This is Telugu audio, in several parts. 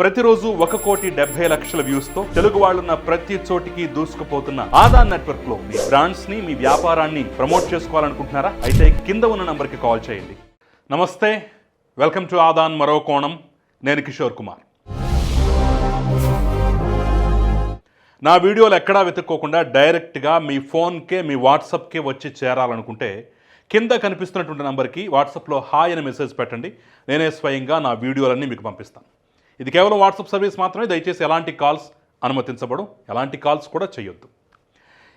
ప్రతిరోజు ఒక కోటి డెబ్బై లక్షల వ్యూస్తో తెలుగు వాళ్ళున్న ప్రతి చోటికి దూసుకుపోతున్న ఆదాన్ నెట్వర్క్లో మీ బ్రాండ్స్ని మీ వ్యాపారాన్ని ప్రమోట్ చేసుకోవాలనుకుంటున్నారా? అయితే కింద ఉన్న నంబర్కి కాల్ చేయండి. నమస్తే వెల్కమ్ టు ఆదాన్ మరో కోణం. నేను కిషోర్ కుమార్. నా వీడియోలు ఎక్కడా వెతుక్కోకుండా డైరెక్ట్గా మీ ఫోన్కే మీ వాట్సాప్కే వచ్చి చేరాలనుకుంటే కింద కనిపిస్తున్నటువంటి నంబర్కి వాట్సాప్లో హాయ్ అని మెసేజ్ పెట్టండి. నేనే స్వయంగా నా వీడియోలన్నీ మీకు పంపిస్తాను. ఇది కేవలం వాట్సాప్ సర్వీస్ మాత్రమే దయచేసి ఎలాంటి కాల్స్ అనుమతించబడు ఎలాంటి కాల్స్ కూడా చేయొద్దు.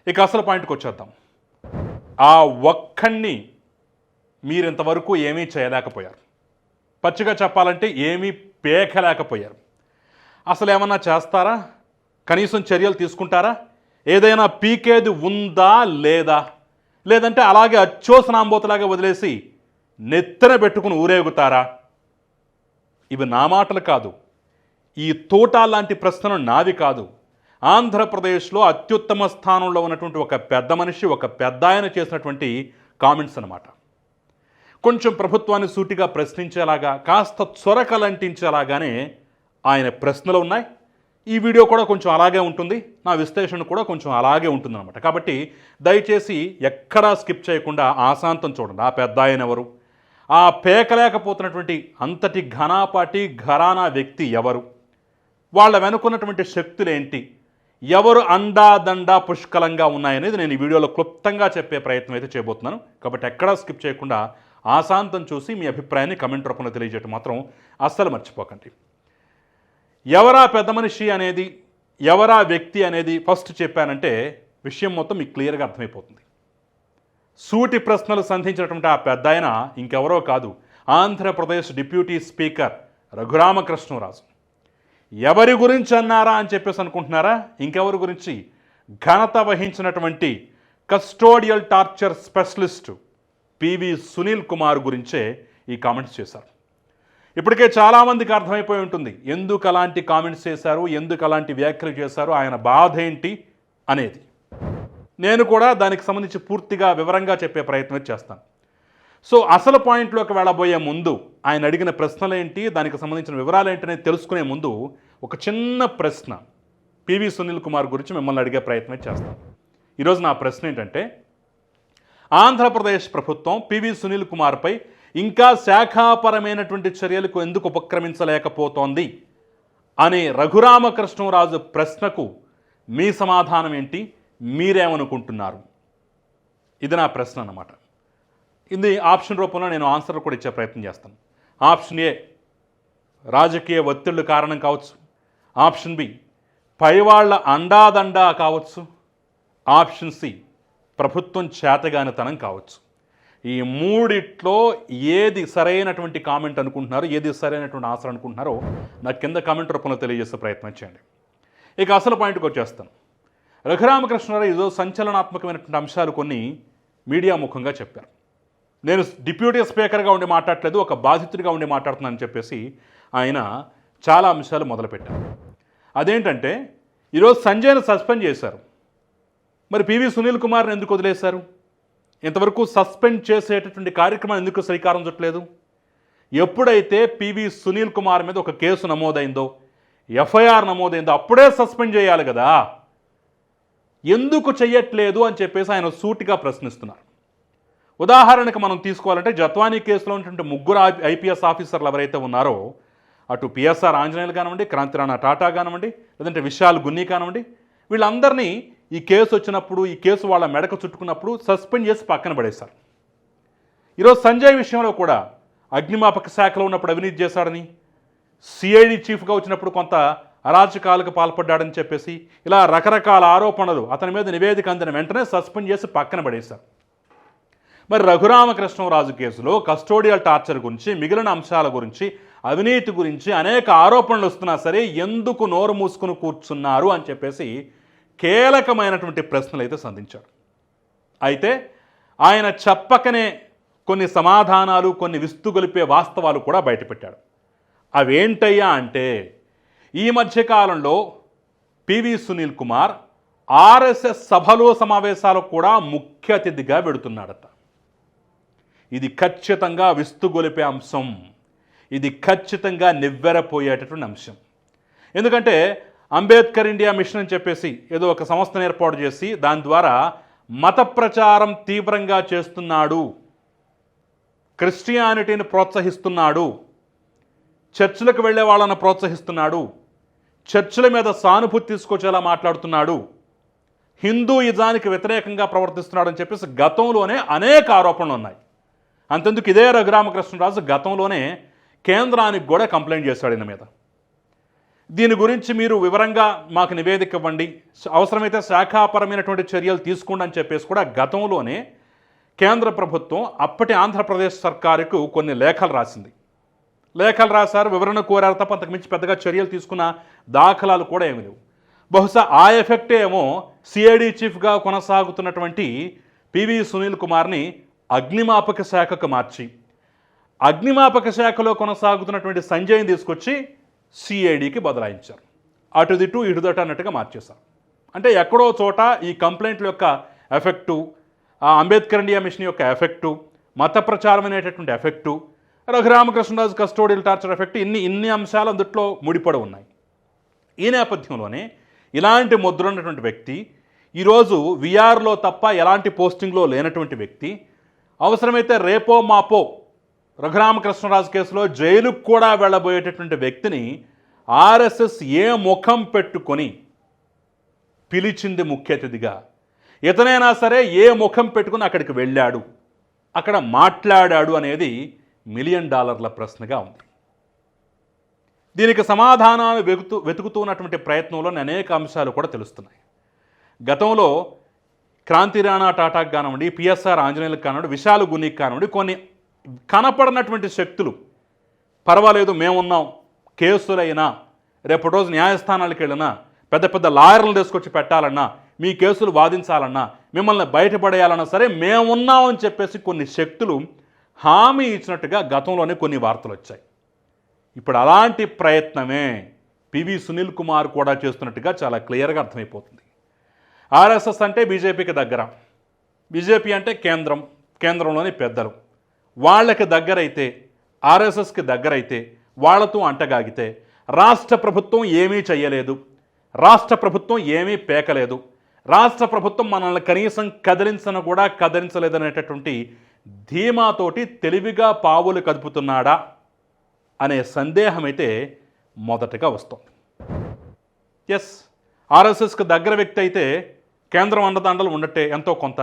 ఇక అసలు పాయింట్కి వచ్చేద్దాం. ఆ ఒక్కడిని మీరు ఇంతవరకు ఏమీ చేయలేకపోయారు. పచ్చిగా చెప్పాలంటే ఏమీ పేకలేకపోయారు. అసలు ఏమన్నా చేస్తారా? కనీసం చర్యలు తీసుకుంటారా? ఏదైనా పీకేది ఉందా లేదా? లేదంటే అలాగే అచ్చోసనాంబోతలాగా వదిలేసి నెత్తన పెట్టుకుని ఊరేగుతారా? ఇవి నా మాటలు కాదు. ఈ తోట లాంటి ప్రశ్నలు నావి కాదు. ఆంధ్రప్రదేశ్లో అత్యుత్తమ స్థానంలో ఉన్నటువంటి ఒక పెద్ద మనిషి ఒక పెద్ద ఆయన చేసినటువంటి కామెంట్స్ అన్నమాట. కొంచెం ప్రభుత్వాన్ని సూటిగా ప్రశ్నించేలాగా కాస్త చొరకలంటించేలాగానే ఆయన ప్రశ్నలు ఉన్నాయి. ఈ వీడియో కూడా కొంచెం అలాగే ఉంటుంది. నా విశ్లేషణ కూడా కొంచెం అలాగే ఉంటుందన్నమాట. కాబట్టి దయచేసి ఎక్కడా స్కిప్ చేయకుండా ఆశాంతం చూడండి. ఆ పెద్ద ఆయన ఎవరు? ఆ పేకలేకపోతున్నటువంటి అంతటి ఘనాపాటి ఘరానా వ్యక్తి ఎవరు? వాళ్ళ వెనుకున్నటువంటి శక్తులేంటి? ఎవరు అండాదండా పుష్కలంగా ఉన్నాయనేది నేను ఈ వీడియోలో క్లుప్తంగా చెప్పే ప్రయత్నం అయితే చేయబోతున్నాను. కాబట్టి ఎక్కడా స్కిప్ చేయకుండా ఆశాంతం చూసి మీ అభిప్రాయాన్ని కమెంట్ రూపంలో తెలియజేయటం మాత్రం అస్సలు మర్చిపోకండి. ఎవరా పెద్ద మనిషి అనేది ఎవరా వ్యక్తి అనేది ఫస్ట్ చెప్పానంటే విషయం మొత్తం మీకు క్లియర్గా అర్థమైపోతుంది. సూటి ప్రశ్నలు సంధించినటువంటి ఆ పెద్ద ఆయన ఇంకెవరో కాదు ఆంధ్రప్రదేశ్ డిప్యూటీ స్పీకర్ రఘురామకృష్ణరాజు. ఎవరి గురించి అన్నారా అని చెప్పేసి అనుకుంటున్నారా? ఇంకెవరి గురించి? ఘనత వహించినటువంటి custodial torture specialist PV Sunil Kumar గురించే ఈ కామెంట్స్ చేశారు. ఇప్పటికే చాలామందికి అర్థమైపోయి ఉంటుంది. ఎందుకు అలాంటి కామెంట్స్ చేశారు? ఎందుకు అలాంటి వ్యాఖ్యలు చేశారు? ఆయన బాధ ఏంటి అనేది. నేను కూడా దానికి సంబంధించి పూర్తిగా వివరంగా చెప్పే ప్రయత్నం చేస్తాను. సో అసలు పాయింట్లోకి వెళ్ళబోయే ముందు ఆయన అడిగిన ప్రశ్నలు ఏంటి దానికి సంబంధించిన వివరాలు ఏంటనే తెలుసుకునే ముందు ఒక చిన్న ప్రశ్న పివి సునీల్ కుమార్ గురించి మిమ్మల్ని అడిగే ప్రయత్నం చేస్తాం. ఈరోజు నా ప్రశ్న ఏంటంటే ఆంధ్రప్రదేశ్ ప్రభుత్వం పివి సునీల్ కుమార్పై ఇంకా శాఖాపరమైనటువంటి చర్యలకు ఎందుకు ఉపక్రమించలేకపోతోంది అనే రఘురామకృష్ణరాజు ప్రశ్నకు మీ సమాధానం ఏంటి? మీరేమనుకుంటున్నారు? ఇది నా ప్రశ్న అన్నమాట. ఇది ఆప్షన్ రూపంలో నేను ఆన్సర్ కూడా ఇచ్చే ప్రయత్నం చేస్తాను. ఆప్షన్ ఏ రాజకీయ ఒత్తిళ్ళు కారణం కావచ్చు. ఆప్షన్ బి పైవాళ్ళ అండాదండా కావచ్చు. ఆప్షన్ సి ప్రభుత్వం చేతగానితనం కావచ్చు. ఈ మూడిట్లో ఏది సరైనటువంటి కామెంట్ అనుకుంటున్నారో ఏది సరైనటువంటి ఆన్సర్ అనుకుంటున్నారో నాకు కింద కామెంట్ రూపంలో తెలియజేసే ప్రయత్నం చేయండి. ఇక అసలు పాయింట్కి వచ్చేస్తాను. రఘురామకృష్ణారావు ఏదో సంచలనాత్మకమైనటువంటి అంశాలు కొన్ని మీడియా ముఖంగా చెప్పారు. నేను డిప్యూటీ స్పీకర్గా ఉండి మాట్లాడలేదు ఒక బాధితుడిగా ఉండి మాట్లాడుతున్నానని చెప్పేసి ఆయన చాలా అంశాలు మొదలుపెట్టారు. అదేంటంటే ఈరోజు సంజయ్ను సస్పెండ్ చేశారు. మరి పివి సునీల్ కుమార్ని ఎందుకు వదిలేశారు? ఇంతవరకు సస్పెండ్ చేసేటటువంటి కార్యక్రమం ఎందుకు శ్రీకారం చుట్టలేదు? ఎప్పుడైతే పివి సునీల్ కుమార్ మీద ఒక కేసు నమోదైందో ఎఫ్ఐఆర్ నమోదైందో అప్పుడే సస్పెండ్ చేయాలి కదా? ఎందుకు చెయ్యట్లేదు అని చెప్పేసి ఆయన సూటిగా ప్రశ్నిస్తున్నారు. ఉదాహరణకు మనం తీసుకోవాలంటే జత్వానీ కేసులో ఉన్నటువంటి ముగ్గురు ఐపీఎస్ ఆఫీసర్లు ఎవరైతే ఉన్నారో అటు పిఎస్ఆర్ ఆంజనేయులు కానివ్వండి క్రాంతిరాణ టాటా కానివ్వండి లేదంటే విశాల్ గున్నీ కానివ్వండి వీళ్ళందరినీ ఈ కేసు వచ్చినప్పుడు ఈ కేసు వాళ్ళ మెడకు చుట్టుకున్నప్పుడు సస్పెండ్ చేసి పక్కన పడేశారు. ఈరోజు సంజయ్ విషయంలో కూడా అగ్నిమాపక శాఖలో ఉన్నప్పుడు అవినీతి చేశాడని సిఐడి చీఫ్గా వచ్చినప్పుడు కొంత అరాచకాలకు పాల్పడ్డాడని చెప్పేసి ఇలా రకరకాల ఆరోపణలు అతని మీద నివేదిక అందిన వెంటనే సస్పెండ్ చేసి పక్కన పడేశారు. మరి రఘురామకృష్ణరాజు కేసులో కస్టోడియల్ టార్చర్ గురించి మిగిలిన అంశాల గురించి అవినీతి గురించి అనేక ఆరోపణలు వస్తున్నా సరే ఎందుకు నోరు మూసుకుని కూర్చున్నారు అని చెప్పేసి కీలకమైనటువంటి ప్రశ్నలు అయితే సంధించాడు. అయితే ఆయన చెప్పకనే కొన్ని సమాధానాలు కొన్ని విస్తుగొలిపే వాస్తవాలు కూడా బయటపెట్టాడు. అవేంటయ్యా అంటే ఈ మధ్యకాలంలో పివి సునీల్ కుమార్ ఆర్ఎస్ఎస్ సభలో సమావేశాలకు కూడా ముఖ్య అతిథిగా పెడుతున్నాడట ఇది ఖచ్చితంగా విస్తుగొలిపే అంశం. ఇది ఖచ్చితంగా నివ్వెరపోయేటటువంటి అంశం. ఎందుకంటే అంబేద్కర్ ఇండియా మిషన్ అని చెప్పేసి ఏదో ఒక సంస్థను ఏర్పాటు చేసి దాని ద్వారా మత ప్రచారం తీవ్రంగా చేస్తున్నాడు. క్రిస్టియానిటీని ప్రోత్సహిస్తున్నాడు. చర్చిలకు వెళ్ళే వాళ్ళని ప్రోత్సహిస్తున్నాడు. చర్చిల మీద సానుభూతి తీసుకొచ్చేలా మాట్లాడుతున్నాడు. హిందూయిజానికి వ్యతిరేకంగా ప్రవర్తిస్తున్నాడు అని చెప్పేసి గతంలోనే అనేక ఆరోపణలు ఉన్నాయి. అంతెందుకు ఇదే రఘురామకృష్ణరాజు గతంలోనే కేంద్రానికి కూడా కంప్లైంట్ చేశాడు ఈయన మీద. దీని గురించి మీరు వివరంగా మాకు నివేదిక ఇవ్వండి. అవసరమైతే శాఖాపరమైనటువంటి చర్యలు తీసుకోండి అని చెప్పేసి కూడా గతంలోనే కేంద్ర ప్రభుత్వం అప్పటి ఆంధ్రప్రదేశ్ సర్కారుకు కొన్ని లేఖలు రాసింది. లేఖలు రాశారు వివరణ కోరారు తప్ప అంతకుమించి పెద్దగా చర్యలు తీసుకున్న దాఖలాలు కూడా ఏమి లేవు. బహుశా ఆ ఎఫెక్టే ఏమో సిఐడి చీఫ్గా కొనసాగుతున్నటువంటి పివి సునీల్ కుమార్ని అగ్నిమాపక శాఖకు మార్చి. అగ్నిమాపక శాఖలో కొనసాగుతున్నటువంటి సంజయ్ని తీసుకొచ్చి సిఐడికి బదలాయించారు. అటుదిటు ఇటుదట అన్నట్టుగా మార్చేశారు. అంటే ఎక్కడో చోట ఈ కంప్లైంట్ల యొక్క ఎఫెక్టు ఆ అంబేద్కర్ ఇండియా మిషన్ యొక్క ఎఫెక్టు మత ప్రచారం అనేటటువంటి effect Raghuramakrishnaraju custodial torture effect ఇన్ని ఇన్ని అంశాలు అందుట్లో ముడిపడి ఉన్నాయి. ఈ నేపథ్యంలోనే ఇలాంటి ముద్ర ఉన్నటువంటి వ్యక్తి ఈరోజు విఆర్లో తప్ప ఎలాంటి పోస్టింగ్లో లేనటువంటి వ్యక్తి అవసరమైతే రేపో మాపో రఘురామకృష్ణరాజు కేసులో జైలుకు కూడా వెళ్ళబోయేటటువంటి వ్యక్తిని ఆర్ఎస్ఎస్ ఏ ముఖం పెట్టుకొని పిలిచింది ముఖ్య అతిథిగా. ఇతనైనా సరే ఏ ముఖం పెట్టుకుని అక్కడికి వెళ్ళాడు? అక్కడ మాట్లాడాడు అనేది మిలియన్ డాలర్ల ప్రశ్నగా ఉంది. దీనికి సమాధానాలు వెతుకుతూ వెతుకుతున్నటువంటి ప్రయత్నంలో అనేక అంశాలు కూడా తెలుస్తున్నాయి. గతంలో క్రాంతి రాణా టాటాకు కానివ్వండి పిఎస్ఆర్ ఆంజనేయులకు కానివ్వండి విశాల గునికి కానివ్వండి కొన్ని కనపడినటువంటి శక్తులు పర్వాలేదు మేమున్నాం కేసులైనా రేపటి రోజు న్యాయస్థానాలకు వెళ్ళినా పెద్ద పెద్ద లాయర్లను తీసుకొచ్చి పెట్టాలన్నా మీ కేసులు వాదించాలన్నా మిమ్మల్ని బయటపడేయాలన్నా సరే మేమున్నామని చెప్పేసి కొన్ని శక్తులు హామీ ఇచ్చినట్టుగా గతంలోనే కొన్ని వార్తలు వచ్చాయి. ఇప్పుడు అలాంటి ప్రయత్నమే పివి సునీల్ కుమార్ కూడా చేస్తున్నట్టుగా చాలా క్లియర్గా అర్థమైపోతుంది. ఆర్ఎస్ఎస్ అంటే బీజేపీకి దగ్గర. బీజేపీ అంటే కేంద్రం కేంద్రంలోని పెద్దలు. వాళ్ళకి దగ్గరైతే ఆర్ఎస్ఎస్కి దగ్గరైతే వాళ్ళతో అంటగాగితే రాష్ట్ర ప్రభుత్వం ఏమీ చేయలేదు రాష్ట్ర ప్రభుత్వం ఏమీ పేకలేదు. రాష్ట్ర ప్రభుత్వం మనల్ని కనీసం కదిలించను కూడా కదిలించలేదనేటటువంటి ధీమాతోటి తెలివిగా పావులు కదుపుతున్నాడా అనే సందేహం అయితే మొదటగా వస్తుంది. ఎస్ ఆర్ఎస్ఎస్కి దగ్గర వ్యక్తి అయితే కేంద్రం అండదండలు ఉండట్టే ఎంతో కొంత.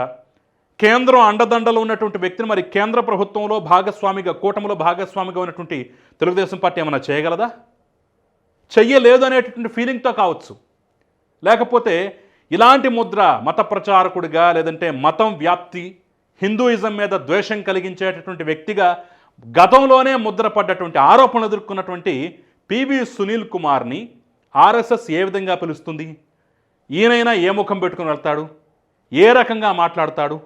కేంద్రం అండదండలు ఉన్నటువంటి వ్యక్తిని మరి కేంద్ర ప్రభుత్వంలో భాగస్వామిగా కూటమిలో భాగస్వామిగా ఉన్నటువంటి తెలుగుదేశం పార్టీ ఏమైనా చేయగలదా? చెయ్యలేదు అనేటటువంటి ఫీలింగ్తో కావచ్చు. లేకపోతే ఇలాంటి ముద్ర మత ప్రచారకుడిగా లేదంటే మతం వ్యాప్తి హిందూయిజం మీద ద్వేషం కలిగించేటటువంటి వ్యక్తిగా గతంలోనే ముద్రపడ్డటువంటి ఆరోపణలు ఎదుర్కొన్నటువంటి పివి సునీల్ కుమార్ని ఆర్ఎస్ఎస్ ఏ విధంగా పిలుస్తుంది? ఈయనైనా ఏ ముఖం పెట్టుకుని వెళ్తాడు? ఏ రకంగా మాట్లాడతాడు?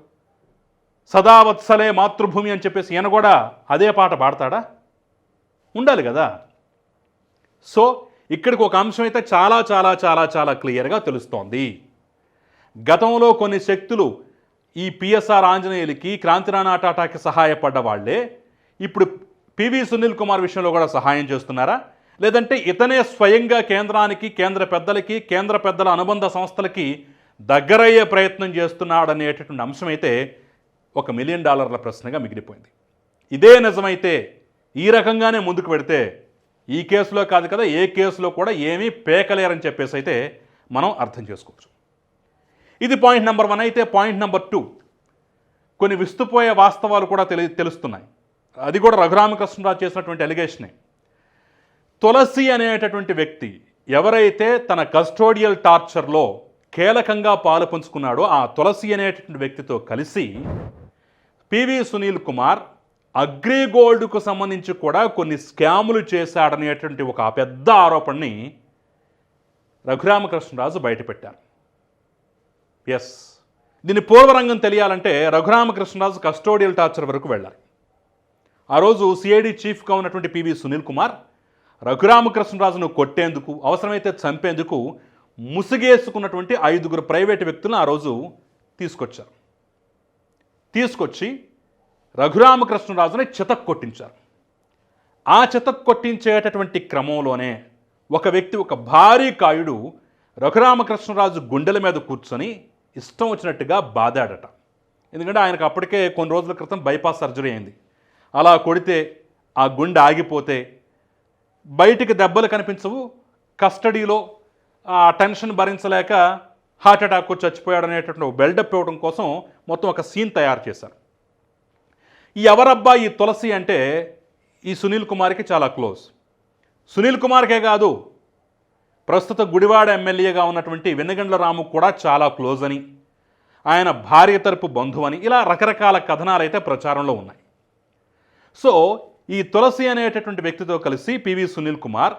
సదావత్సలే మాతృభూమి అని చెప్పేసి ఈయన కూడా అదే పాట పాడతాడా? ఉండాలి కదా. సో ఇక్కడికి ఒక అంశం అయితే చాలా చాలా చాలా చాలా క్లియర్గా తెలుస్తోంది. గతంలో కొన్ని శక్తులు ఈ పిఎస్ఆర్ ఆంజనేయులకి క్రాంతిరాణా టాటాకి సహాయపడ్డ వాళ్ళే. ఇప్పుడు పివి సునీల్ కుమార్ విషయంలో కూడా సహాయం చేస్తున్నారా? లేదంటే ఇతనే స్వయంగా కేంద్రానికి కేంద్ర పెద్దలకి కేంద్ర పెద్దల అనుబంధ సంస్థలకి దగ్గరయ్యే ప్రయత్నం చేస్తున్నాడనేటటువంటి అంశం అయితే ఒక మిలియన్ డాలర్ల ప్రశ్నగా మిగిలిపోయింది. ఇదే నిజమైతే ఈ రకంగానే ముందుకు పెడితే ఈ కేసులో కాదు కదా ఏ కేసులో కూడా ఏమీ పేకలేరని చెప్పేసి అయితే మనం అర్థం చేసుకోవచ్చు. ఇది పాయింట్ నెంబర్ వన్. అయితే పాయింట్ నెంబర్ టూ. కొన్ని విస్తుపోయే వాస్తవాలు కూడా తెలి తెలుస్తున్నాయి. అది కూడా రఘురామకృష్ణరావు చేసినటువంటి ఎలిగేషనే తులసి అనేటటువంటి వ్యక్తి ఎవరైతే తన కస్టోడియల్ టార్చర్లో కీలకంగా పాలు పంచుకున్నాడో ఆ తులసి అనేటటువంటి వ్యక్తితో కలిసి పివి సునీల్ కుమార్ అగ్రిగోల్డ్కు సంబంధించి కూడా కొన్ని స్కాములు చేశాడనేటువంటి ఒక పెద్ద ఆరోపణని రఘురామకృష్ణరాజు బయటపెట్టారు. ఎస్. దీని పూర్వరంగం తెలియాలంటే రఘురామకృష్ణరాజు కస్టోడియల్ టార్చర్ వరకు వెళ్ళాలి. ఆ రోజు సిఐడి చీఫ్గా ఉన్నటువంటి పివి సునీల్ కుమార్ రఘురామకృష్ణరాజును కొట్టేందుకు అవసరమైతే చంపేందుకు ముసుగేసుకున్నటువంటి ఐదుగురు ప్రైవేటు వ్యక్తులను ఆ రోజు తీసుకొచ్చారు. తీసుకొచ్చి రఘురామకృష్ణరాజుని చితక్ కొట్టించారు ఆ చితక్ కొట్టించేటటువంటి క్రమంలోనే ఒక వ్యక్తి ఒక భారీ కాయుడు రఘురామకృష్ణరాజు గుండెల మీద కూర్చొని ఇష్టం వచ్చినట్టుగా బాధాడట ఎందుకంటే ఆయనకు అప్పటికే కొన్ని రోజుల క్రితం బైపాస్ సర్జరీ అయింది. అలా కొడితే ఆ గుండె ఆగిపోతే బయటికి దెబ్బలు కనిపించవు. కస్టడీలో ఆ టెన్షన్ భరించలేక హార్ట్ అటాక్ వచ్చి చచ్చిపోయాడు అనేటటువంటి ఒక బిల్డప్ ఇవ్వడం కోసం మొత్తం ఒక సీన్ తయారు చేశారు. ఈ ఎవరబ్బా ఈ తులసి అంటే ఈ సునీల్ కుమార్కి చాలా క్లోజ్ సునీల్ కుమార్కే కాదు ప్రస్తుత గుడివాడ ఎమ్మెల్యేగా ఉన్నటువంటి వెన్నగండ్ల రాము కూడా చాలా క్లోజ్ అని ఆయన భార్య తరపు బంధువు అని ఇలా రకరకాల కథనాలు అయితే ప్రచారంలో ఉన్నాయి. సో ఈ తులసి అనేటటువంటి వ్యక్తితో కలిసి పివి సునీల్ కుమార్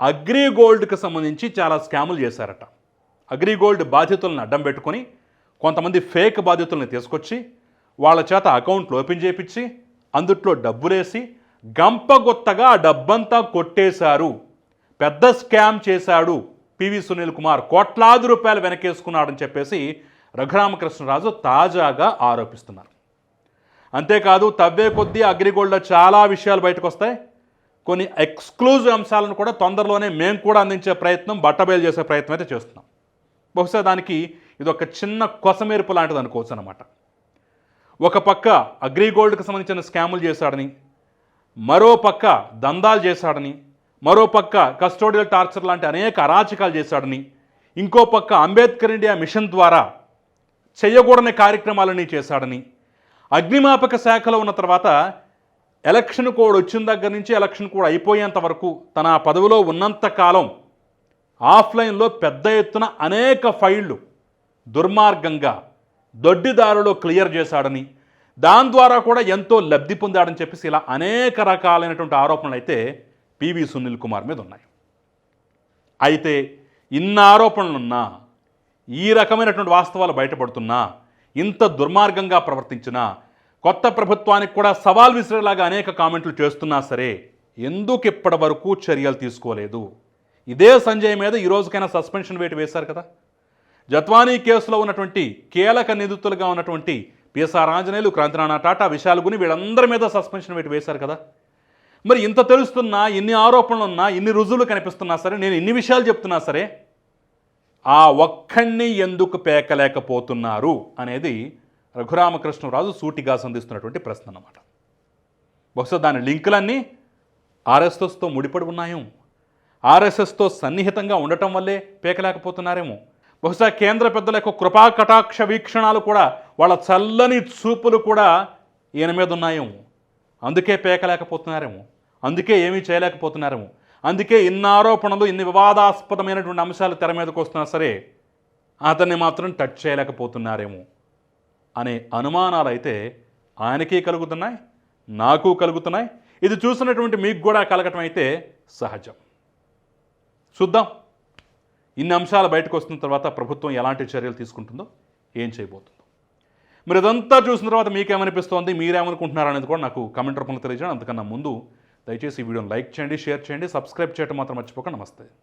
అగ్రిగోల్డ్కి సంబంధించి చాలా స్కాములు చేశారట. అగ్రిగోల్డ్ బాధితులను అడ్డం పెట్టుకొని కొంతమంది ఫేక్ బాధితుల్ని తీసుకొచ్చి వాళ్ళ చేత అకౌంట్లు ఓపెన్ చేయించి అందుట్లో డబ్బులేసి గంపగొత్తగా ఆ డబ్బంతా కొట్టేశారు. పెద్ద స్కామ్ చేశాడు పివి సునీల్ కుమార్. కోట్లాది రూపాయలు వెనకేసుకున్నాడని చెప్పేసి రఘురామకృష్ణరాజు తాజాగా ఆరోపిస్తున్నారు. అంతేకాదు తవ్వే కొద్దీ అగ్రిగోల్డ్లో చాలా విషయాలు బయటకు వస్తాయి కొన్ని ఎక్స్క్లూజివ్ అంశాలను కూడా తొందరలోనే మేము కూడా అందించే ప్రయత్నం బట్టబయలు చేసే ప్రయత్నం అయితే చేస్తున్నాం. బహుశా దానికి ఇది ఒక చిన్న కొసమెరుపు లాంటిది అనుకోవచ్చు అనమాట ఒక పక్క అగ్రిగోల్డ్కి సంబంధించిన స్కాములు చేశాడని మరో పక్క దందాలు చేశాడని మరో పక్క కస్టోడియల్ టార్చర్ లాంటి అనేక అరాచకాలు చేశాడని ఇంకో పక్క అంబేద్కర్ ఇండియా మిషన్ ద్వారా చేయకూడని కార్యక్రమాలని చేశాడని అగ్నిమాపక శాఖలో ఉన్న తర్వాత ఎలక్షన్ కోడ్ వచ్చిన దగ్గర నుంచి ఎలక్షన్ కోడ్ అయిపోయేంత వరకు తన ఆ పదవిలో ఉన్నంత కాలం ఆఫ్లైన్లో పెద్ద ఎత్తున అనేక ఫైళ్ళు దుర్మార్గంగా దొడ్డిదారులో క్లియర్ చేశాడని దాని ద్వారా కూడా ఎంతో లబ్ధి పొందాడని చెప్పేసి ఇలా అనేక రకాలైనటువంటి ఆరోపణలు అయితే పివి సునీల్ కుమార్ మీద ఉన్నాయి. అయితే ఇన్న ఆరోపణలున్నా ఈ రకమైనటువంటి వాస్తవాలు బయటపడుతున్నా ఇంత దుర్మార్గంగా ప్రవర్తించినా కొత్త ప్రభుత్వానికి కూడా సవాల్ విసిరేలాగా అనేక కామెంట్లు చేస్తున్నా సరే ఎందుకు ఇప్పటి వరకు చర్యలు తీసుకోలేదు? ఇదే సంజయ్ మీద ఈ రోజుకైనా సస్పెన్షన్ వేటు వేశారు కదా? జత్వానీ కేసులో ఉన్నటువంటి కీలక నిందితులుగా ఉన్నటువంటి పిఎస్ఆర్ ఆంజనేయులు క్రాంతినానా టాటా విశాల్ గుని వీళ్ళందరి మీద సస్పెన్షన్ వేటు వేశారు కదా? మరి ఇంత తెలుస్తున్నా ఇన్ని ఆరోపణలు ఉన్నా ఇన్ని రుజువులు కనిపిస్తున్నా సరే నేను ఇన్ని విషయాలు చెప్తున్నా సరే ఆ ఒక్కణ్ణి ఎందుకు పేకలేకపోతున్నారు అనేది రఘురామకృష్ణరాజు సూటిగా సంధిస్తున్నటువంటి ప్రశ్న అన్నమాట. బహుశా దాని లింకులన్నీ ఆర్ఎస్ఎస్తో ముడిపడి ఉన్నాయో ఆర్ఎస్ఎస్తో సన్నిహితంగా ఉండటం వల్లే పేకలేకపోతున్నారేమో. బహుశా కేంద్ర పెద్దల యొక్క కృపా కటాక్ష వీక్షణాలు కూడా వాళ్ళ చల్లని చూపులు కూడా ఈయన మీద ఉన్నాయేమో. అందుకే పేకలేకపోతున్నారేమో. అందుకే ఏమీ చేయలేకపోతున్నారేమో. అందుకే ఇన్ని ఆరోపణలు ఇన్ని వివాదాస్పదమైనటువంటి అంశాలు తెర మీదకు వస్తున్నా సరే అతన్ని మాత్రం టచ్ చేయలేకపోతున్నారేమో అనే అనుమానాలు అయితే ఆయనకి కలుగుతున్నాయి నాకు కలుగుతున్నాయి. ఇది చూసినటువంటి మీకు కూడా కలగటం అయితే సహజం. చూద్దాం. ఇన్ని అంశాలు బయటకు వస్తున్న తర్వాత ప్రభుత్వం ఎలాంటి చర్యలు తీసుకుంటుందో ఏం చేయబోతుందో. మీరు ఇదంతా చూసిన తర్వాత మీకేమనిపిస్తోంది మీరేమనుకుంటున్నారు అనేది కూడా నాకు కమెంట్ రూపంలో తెలియజేయండి. అంతకన్నా ముందు దయచేసి ఈ వీడియోని లైక్ చేయండి షేర్ చేయండి సబ్స్క్రైబ్ చేయడం మాత్రం మర్చిపోక నమస్తే.